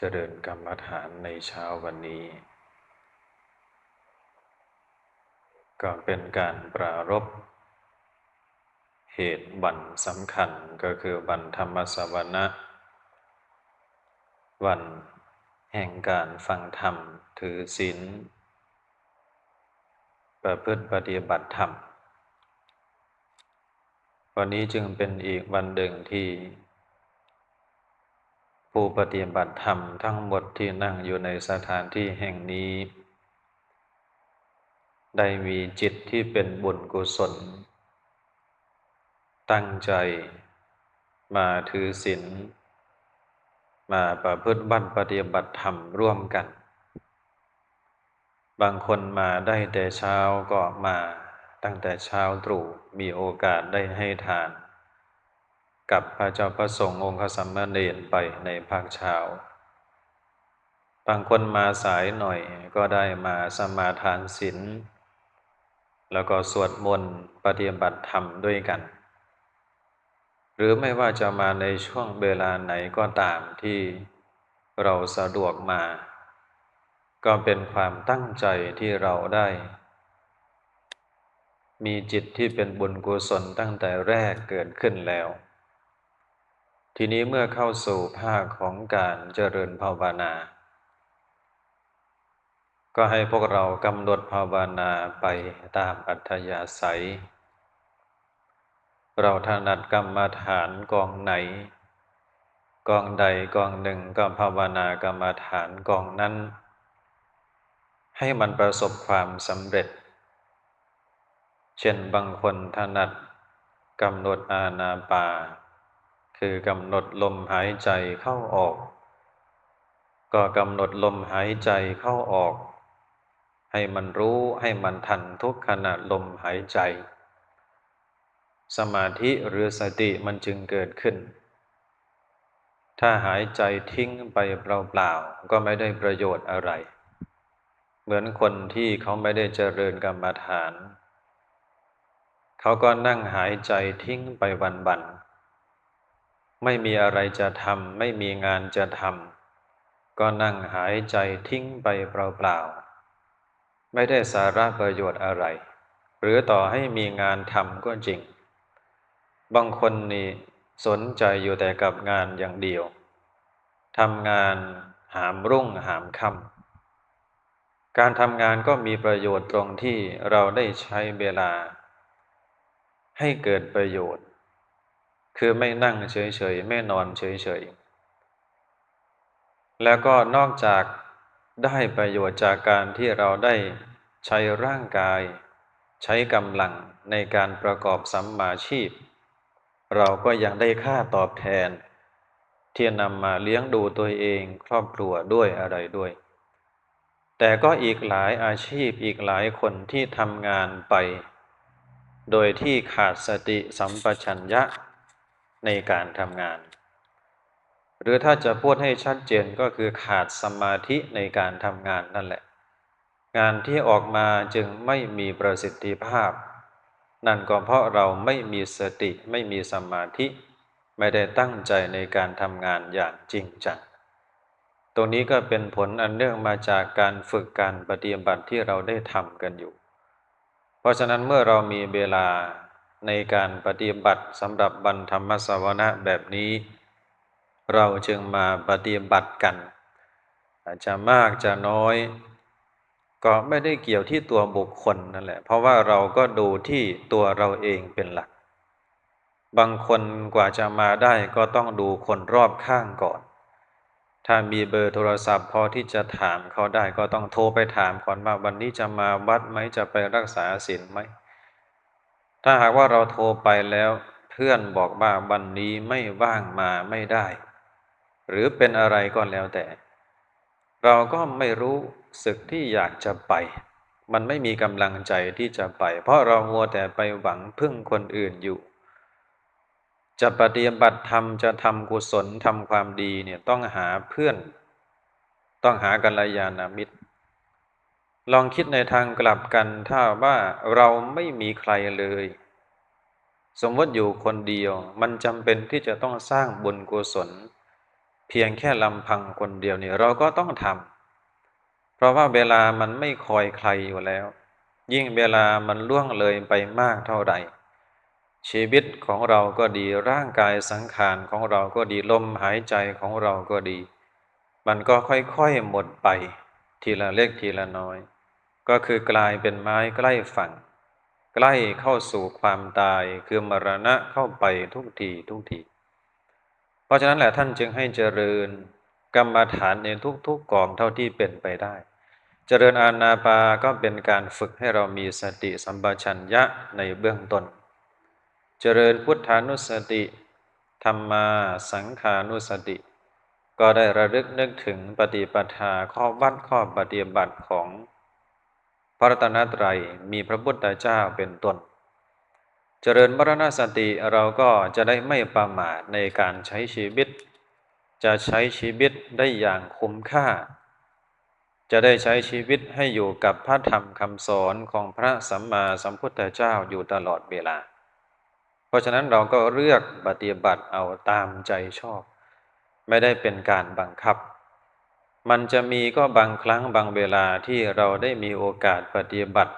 เจริญกรรมฐานในเช้าวันนี้ก็เป็นการปรารบเหตุบันสำคัญก็คือวันธรรมสวนะ วันแห่งการฟังธรรมถือศีลประพฤติปฏิบัติธรรม วันนี้จึงเป็นอีกวันหนึ่งที่ ผู้ปฏิบัติธรรมทั้งหมดที่นั่งอยู่ในสถานที่แห่งนี้ ได้มีจิตที่เป็นบุญกุศล ตั้งใจมาถือศีลมาประพฤติบัติปฏิบัติธรรมร่วมกัน บางคนมาได้แต่เช้าก็มาตั้งแต่เช้าตรู่มีโอกาสได้ให้ทาน กับพระเจ้าพระสงฆ์องค์สัมมาเนรไปในภาคเช้า บางคนมาสายหน่อยก็ได้มาสมาทานศีลแล้วก็สวดมนต์ปฏิบัติธรรมด้วยกัน หรือไม่ว่าจะมาในช่วงเวลาไหนก็ตามที่เราสะดวกมา ก็เป็นความตั้งใจที่เราได้ มีจิตที่เป็นบุญกุศลตั้งแต่แรกเกิดขึ้นแล้ว ทีนี้เมื่อเข้าสู่ภาคของการเจริญภาวนา ก็ให้พวกเรากำหนดภาวนาไปตามอัธยาศัย เราถนัดกรรมฐานกองไหน กองใดกองหนึ่งก็ภาวนากรรมฐานกองนั้น ให้มันประสบความสำเร็จ เช่นบางคนถนัดกำหนดอาณาปา คือกำหนดลมหายใจเข้าออก ก็กำหนดลมหายใจเข้าออก ให้มันรู้ให้มันทันทุกขณะลมหายใจ สมาธิหรือสติมันจึงเกิดขึ้น ถ้าหายใจทิ้งไปเปล่าๆก็ไม่ได้ประโยชน์อะไร เหมือนคนที่เขาไม่ได้เจริญกรรมฐาน เขาก็นั่งหายใจทิ้งไปวันๆ ไม่มีอะไรจะทำไม่มีงานจะทำก็นั่งหายใจทิ้งไปเปล่าๆไม่ได้สาระประโยชน์อะไร หรือต่อให้มีงานทำก็จริง บางคนนี่สนใจอยู่แต่กับงานอย่างเดียวทำงานหามรุ่งหามค่ำการทำงานก็มีประโยชน์ตรงที่เราได้ใช้เวลา ให้เกิดประโยชน์ คือไม่นั่งเฉยๆ ไม่นอนเฉยๆ แล้วก็นอกจากได้ประโยชน์จากการที่เราได้ใช้ร่างกาย ใช้กำลังในการประกอบสัมมาชีพ เราก็ยังได้ค่าตอบแทน ที่นำมาเลี้ยงดูตัวเองครอบครัวด้วยอะไรด้วย แต่ก็อีกหลายอาชีพอีกหลายคนที่ทำงานไป โดยที่ขาดสติสัมปชัญญะ ในการทำงาน หรือถ้าจะพูดให้ชัดเจนก็คือขาดสมาธิในการทำงานนั่นแหละ งานที่ออกมาจึงไม่มีประสิทธิภาพ นั่นก็เพราะเราไม่มีสติไม่มีสมาธิ ไม่ได้ตั้งใจในการทำงานอย่างจริงจังตรงนี้ก็เป็นผลอันเนื่องมาจากการฝึกการปฏิบัติที่เราได้ทำกันอยู่ เพราะฉะนั้นเมื่อเรามีเวลา ในการปฏิบัติสำหรับบรรธรรมสวนะแบบนี้ เราจึงมาปฏิบัติกัน อาจจะมากจะน้อย ก็ไม่ได้เกี่ยวที่ตัวบุคคลนั่นแหละ เพราะว่าเราก็ดูที่ตัวเราเองเป็นหลัก บางคนกว่าจะมาได้ก็ต้องดูคนรอบข้างก่อน ถ้ามีเบอร์โทรศัพท์พอที่จะถามเขาได้ก็ต้องโทรไปถามก่อนว่าวันนี้จะมาวัดไหมจะไปรักษาศีลไหม ถ้าหากว่าเราโทรไปแล้วเพื่อนบอกว่าวันนี้ไม่ว่างมาไม่ได้ หรือเป็นอะไรก็แล้วแต่ เราก็ไม่รู้สึกที่อยากจะไป มันไม่มีกำลังใจที่จะไป เพราะเรามัวแต่ไปหวังพึ่งคนอื่นอยู่ จะปฏิบัติธรรมจะทำกุศลทำความดีเนี่ยต้องหาเพื่อน ต้องหากัลยาณมิตร ลองคิดในทางกลับกันถ้าว่าเราไม่มีใครเลย สมมติอยู่คนเดียว มันจำเป็นที่จะต้องสร้างบุญกุศล เพียงแค่ลำพังคนเดียวนี่เราก็ต้องทำเพราะว่าเวลามันไม่คอยใครอยู่แล้ว ยิ่งเวลามันล่วงเลยไปมากเท่าไหร่ชีวิตของเราก็ดีร่างกายสังขารของเราก็ดีลมหายใจของเราก็ดี มันก็ค่อยๆหมดไปทีละเล็กทีละน้อย ก็คือกลายเป็นไม้ใกล้ฝั่ง ใกล้เข้าสู่ความตายคือมรณะเข้าไปทุกทีทุกที เพราะฉะนั้นแหละท่านจึงให้เจริญกรรมฐานในทุกๆกองเท่าที่เป็นไปได้ เจริญอาณาปาก็เป็นการฝึกให้เรามีสติสัมปชัญญะในเบื้องต้น เจริญพุทธานุสติธรรมาสังขานุสติ ก็ได้ระลึกนึกถึงปฏิปทาข้อวัดข้อปฏิบัติของ พระรัตนตรัยมีพระพุทธเจ้าเป็นต้น เจริญมรณสติเราก็จะได้ไม่ประมาทในการใช้ชีวิต จะใช้ชีวิตได้อย่างคุ้มค่า จะได้ใช้ชีวิตให้อยู่กับพระธรรมคำสอนของพระสัมมาสัมพุทธเจ้าอยู่ตลอดเวลา เพราะฉะนั้นเราก็เลือกปฏิบัติเอาตามใจชอบ ไม่ได้เป็นการบังคับ มันจะมีก็บางครั้งบางเวลาที่เราได้มีโอกาสปฏิบัติ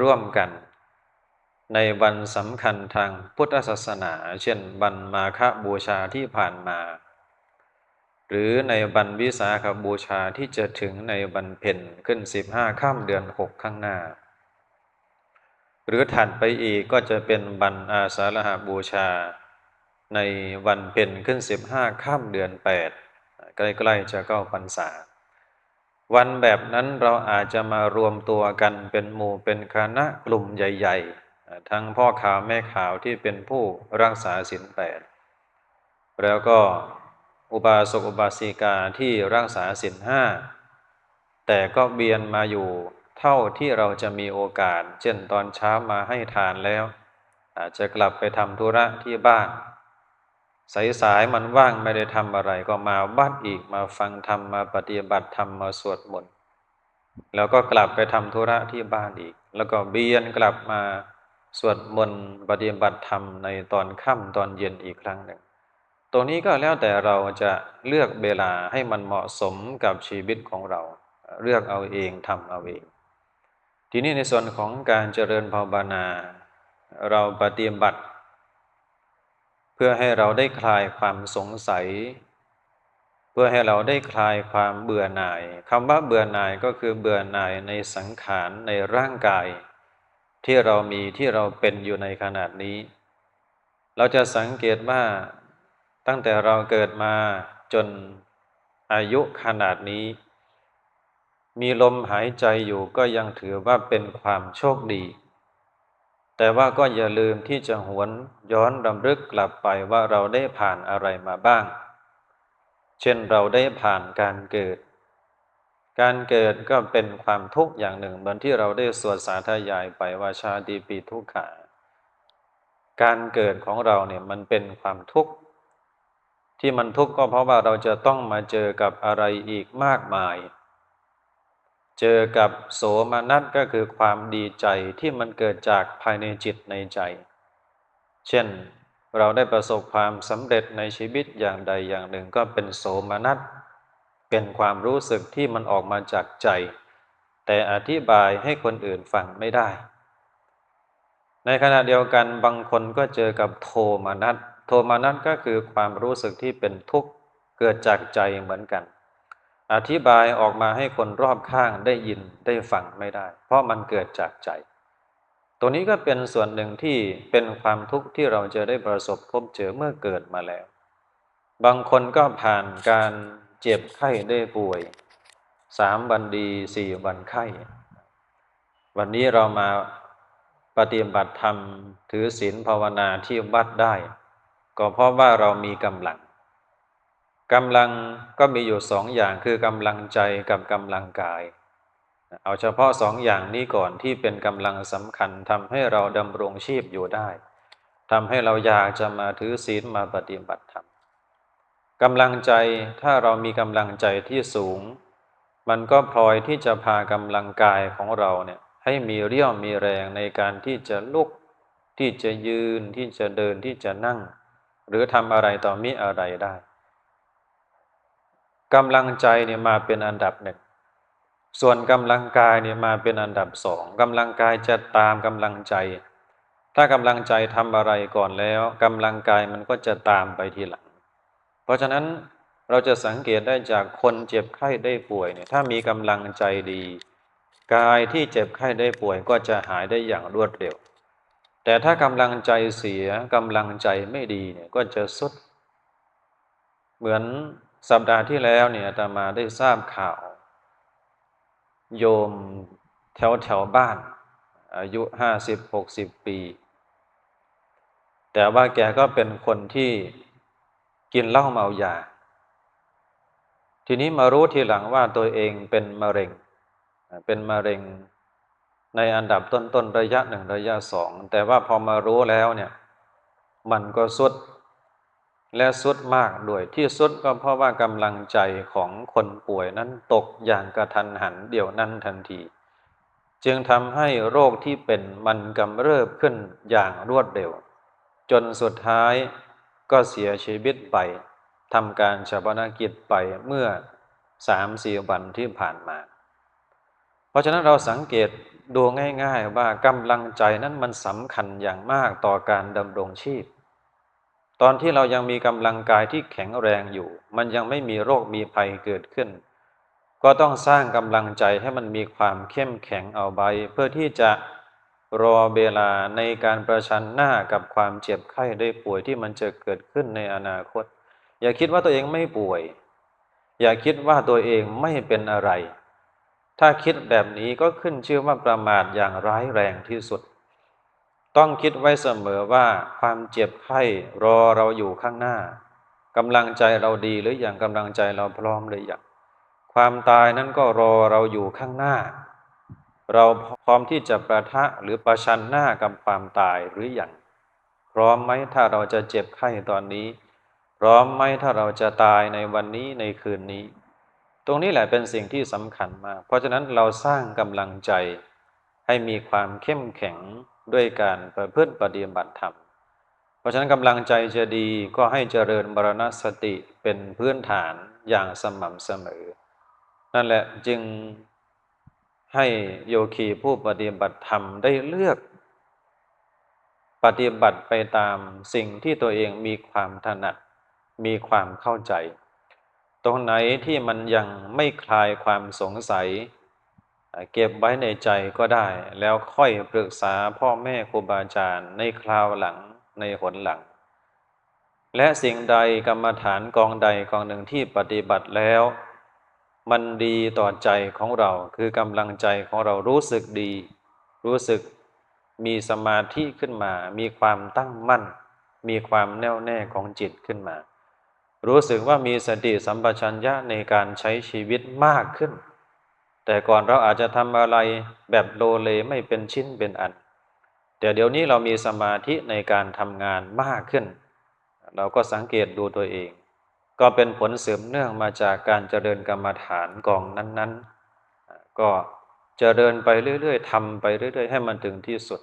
ร่วมกัน ในวันสำคัญทางพุทธศาสนา เช่นวันมาฆบูชาที่ผ่านมา หรือในวันวิสาขบูชาที่จะถึงในวันเพ็ญขึ้นสิบห้าข้ามเดือนหกข้างหน้า หรือถัดไปอีกก็จะเป็นวันอาสาฬหาบูชา ในวันเพ็ญขึ้นสิบห้าข้ามเดือนแปด ใกล้ๆจะเข้าพรรษา วันแบบนั้นเราอาจจะมารวมตัวกันเป็นหมู่เป็นคณะกลุ่มใหญ่ ๆ ทั้งพ่อข่าวแม่ข่าวที่เป็นผู้รักษาศีลแปดแล้วก็อุบาสกอุบาสิกาที่รักษาศีลห้าแต่ก็เบียนมาอยู่เท่าที่เราจะมีโอกาส เช่นตอนเช้ามาให้ทานแล้ว อาจจะกลับไปทำธุระที่บ้าน สายๆมันว่างไม่ได้ทำอะไรก็มาบ้านอีกมาฟังธรรมมาปฏิบัติธรรมมาสวดมนต์แล้วก็กลับไปทำธุระที่บ้านอีก แล้วก็เบียนกลับมาสวดมนต์ปฏิบัติธรรมในตอนค่ำตอนเย็นอีกครั้งหนึ่ง ตรงนี้ก็แล้วแต่เราจะเลือกเวลาให้มันเหมาะสมกับชีวิตของเรา เลือกเอาเองทำเอาเอง ทีนี้ในส่วนของการเจริญภาวนา เราปฏิบัติ พื่อให้เราได้คลายความสงสัย เพื่อให้เราได้คลายความเบื่อหน่ายคำว่าเบื่อหน่ายก็คือเบื่อหน่ายในสังขารในร่างกาย ที่เรามีที่เราเป็นอยู่ในขนาดนี้ เราจะสังเกตว่าตั้งแต่เราเกิดมาจนอายุขนาดนี้ มีลมหายใจอยู่ก็ยังถือว่าเป็นความโชคดี แต่ว่าก็อย่าลืมที่จะหวนย้อนรำลึกกลับไปว่าเราได้ผ่านอะไรมาบ้าง เช่นเราได้ผ่านการเกิด การเกิดก็เป็นความทุกข์อย่างหนึ่ง เหมือนที่เราได้สวดสาธยายไปว่าชาติปีทุกขาการเกิดของเราเนี่ยมันเป็นความทุกข์ที่มันทุกข์ก็เพราะว่าเราจะต้องมาเจอกับอะไรอีกมากมาย เจอกับโสมนัสก็คือความดีใจที่มันเกิดจากภายในจิตในใจ เช่นเราได้ประสบความสำเร็จในชีวิตอย่างใดอย่างหนึ่งก็เป็นโสมนัสเป็นความรู้สึกที่มันออกมาจากใจ แต่อธิบายให้คนอื่นฟังไม่ได้ ในขณะเดียวกันบางคนก็เจอกับโทมานัสโทมานัสก็คือความรู้สึกที่เป็นทุกข์เกิดจากใจเหมือนกัน อธิบายออกมาให้คนรอบข้างได้ยินได้ฟังไม่ได้ เพราะมันเกิดจากใจตัวนี้ก็เป็นส่วนหนึ่งที่เป็นความทุกข์ที่เราจะได้ประสบพบเจอเมื่อเกิดมาแล้ว บางคนก็ผ่านการเจ็บไข้ได้ป่วยสามวันดีสี่วันไข้ วันนี้เรามาปฏิบัติธรรม ถือศีลภาวนาที่วัดได้ ก็เพราะว่าเรามีกำลัง กำลังก็มีอยู่สองอย่างคือกำลังใจกับกำลังกาย เอาเฉพาะสองอย่างนี้ก่อนที่เป็นกำลังสำคัญทำให้เราดำรงชีพอยู่ได้ทำให้เราอยากจะมาถือศีลมาปฏิบัติธรรมกำลังใจถ้าเรามีกำลังใจที่สูง มันก็พลอยที่จะพากำลังกายของเราเนี่ยให้มีเรี่ยวมีแรงในการที่จะลุก ที่จะยืนที่จะเดินที่จะนั่ง หรือทำอะไรต่อมีอะไรได้ กำลังใจเนี่ยมาเป็นอันดับหนึ่งส่วนกำลังกายเนี่ยมาเป็นอันดับสองกำลังกายจะตามกำลังใจ ถ้ากำลังใจทำอะไรก่อนแล้วกำลังกายมันก็จะตามไปทีหลัง เพราะฉะนั้นเราจะสังเกตได้จากคนเจ็บไข้ได้ป่วยเนี่ยถ้ามีกำลังใจดี กายที่เจ็บไข้ได้ป่วยก็จะหายได้อย่างรวดเร็ว แต่ถ้ากำลังใจเสียกำลังใจไม่ดีเนี่ยก็จะสุด เหมือน สัปดาห์ที่แล้วเนี่ยอาตมาได้ทราบข่าว โยมแถวแถวบ้าน อายุห้าสิบหกสิบปี แต่ว่าแกก็เป็นคนที่กินเหล้าเมายา ทีนี้มารู้ทีหลังว่าตัวเองเป็นมะเร็ง เป็นมะเร็งในอันดับต้นๆระยะหนึ่งระยะสอง แต่ว่าพอมารู้แล้วเนี่ย มันก็สุด และสุดมากด้วยที่สุดก็เพราะว่ากำลังใจของคนป่วยนั้นตกอย่างกระทันหันเดี๋ยวนั้นทันที จึงทำให้โรคที่เป็นมันกำเริบขึ้นอย่างรวดเร็ว จนสุดท้ายก็เสียชีวิตไปทำการชาปนกิจไปเมื่อสามสี่วันที่ผ่านมา เพราะฉะนั้นเราสังเกตดูง่าย ๆ ว่ากำลังใจนั้นมันสำคัญอย่างมากต่อการดำรงชีพ ตอนที่เรายังมีกำลังกายที่แข็งแรงอยู่ มันยังไม่มีโรคมีภัยเกิดขึ้น ก็ต้องสร้างกำลังใจให้มันมีความเข้มแข็งเอาไว้เพื่อที่จะรอเวลาในการประชันหน้ากับความเจ็บไข้ได้ป่วยที่มันจะเกิดขึ้นในอนาคต อย่าคิดว่าตัวเองไม่ป่วย อย่าคิดว่าตัวเองไม่เป็นอะไร ถ้าคิดแบบนี้ก็ขึ้นชื่อว่าประมาทอย่างร้ายแรงที่สุด ต้องคิดไว้เสมอว่าความเจ็บไข้รอเราอยู่ข้างหน้ากำลังใจเราดีหรืออย่างกำลังใจเราพร้อมหรืออย่างความตายนั้นก็รอเราอยู่ข้างหน้า เราพร้อมที่จะประทะหรือประชันหน้ากับความตายหรืออยังพร้อมไหมถ้าเราจะเจ็บไข้ตอนนี้ พร้อมไหมถ้าเราจะตายในวันนี้ในคืนนี้ ตรงนี้แหละเป็นสิ่งที่สำคัญมาก เพราะฉะนั้นเราสร้างกำลังใจให้มีความเข้มแข็ง ด้วยการประพฤติปฏิบัติธรรม เพราะฉะนั้นกำลังใจจะดีก็ให้เจริญบรณสติเป็นพื้นฐานอย่างสม่ำเสมอ นั่นแหละจึงให้โยคีผู้ปฏิบัติธรรมได้เลือก ปฏิบัติไปตามสิ่งที่ตัวเองมีความถนัด มีความเข้าใจ ตรงไหนที่มันยังไม่คลายความสงสัย เก็บไว้ในใจก็ได้ แล้วค่อยปรึกษาพ่อแม่ครูบาอาจารย์ในคราวหลังในหนหลัง และสิ่งใดกรรมฐานกองใดกองหนึ่งที่ปฏิบัติแล้ว มันดีต่อใจของเราคือกำลังใจของเรารู้สึกดี รู้สึกมีสมาธิขึ้นมา มีความตั้งมั่น มีความแน่วแน่ของจิตขึ้นมา รู้สึกว่ามีสติสัมปชัญญะในการใช้ชีวิตมากขึ้น แต่ก่อนเราอาจจะทำอะไรแบบโลเลไม่เป็นชิ้นเป็นอัน แต่เดี๋ยวนี้เรามีสมาธิในการทำงานมากขึ้น เราก็สังเกตดูตัวเอง ก็เป็นผลเสริมเนื่องมาจากการเจริญกรรมฐานกองนั้นๆ ก็เจริญไปเรื่อยๆทำไปเรื่อยๆ ให้มันถึงที่สุด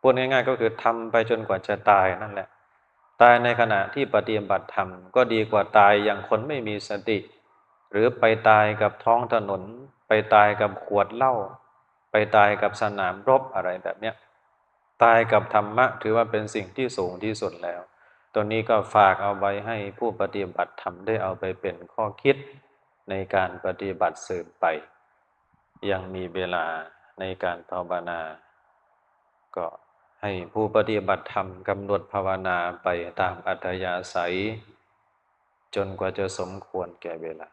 พูดง่ายๆ ก็คือทำไปจนกว่าจะตายนั่นแหละ ตายในขณะที่ปฏิบัติธรรมก็ดีกว่าตายอย่างคนไม่มีสติ หรือไปตายกับท้องถนน ไปตายกับขวดเหล้าไปตายกับสนามรบอะไรแบบเนี้ยตายกับธรรมะถือว่าเป็นสิ่งที่สูงที่สุดแล้ว ตัวนี้ก็ฝากเอาไว้ให้ผู้ปฏิบัติทำได้เอาไปเป็นข้อคิดในการปฏิบัติสืบไป ยังมีเวลาในการภาวนา ก็ให้ผู้ปฏิบัติธรรมกำหนดภาวนาไปตามอัธยาศัย จนกว่าจะสมควรแก่เวลา